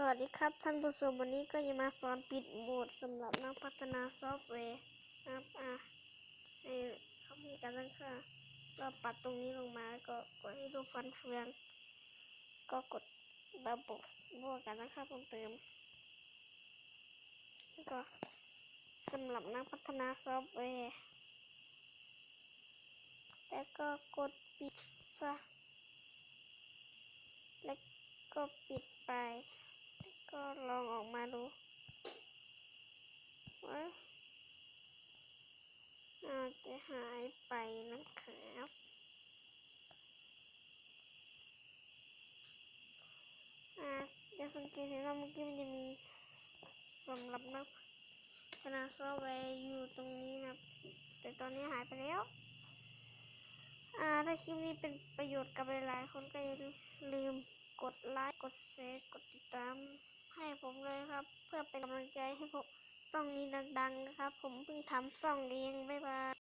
สวัสดีครับท่านผู้ชมวันนี้ก็จะมาสอนปิดโหมดสำหรับนักพัฒนาซอฟต์แวร์นะครับอะให้เขามีการตั้งค่าก็ปัดตรงนี้ลงมาแล้วก็กดให้ดูฟันเฟือง ก็กดระบบบวกการตั้งค่าเพิ่มเติมแล้วก็สำหรับนักพัฒนาซอฟต์แวร์แล้วก็กดปิดซะแล้วก็ปิดไป ก็ลองออกมาดูว่า อาจจะหายไปนะครับ อ่าจะสังเกตเห็นว่าเมื่อกี้มันจะมีสำหรับนักพัฒนาซอฟต์แวร์อยู่ตรงนี้นะแต่ตอนนี้หายไปแล้ว อ่า ถ้าคลิปนี้เป็นประโยชน์กับหลายๆคนก็อย่าลืมกดไลค์ กดแชร์ กดติดตามให้ผมเลยครับ เพื่อเป็นกำลังใจให้ผม ซ่องนี้ดังๆนะครับ ผมเพิ่งทำซ่องเอง บ๊ายบาย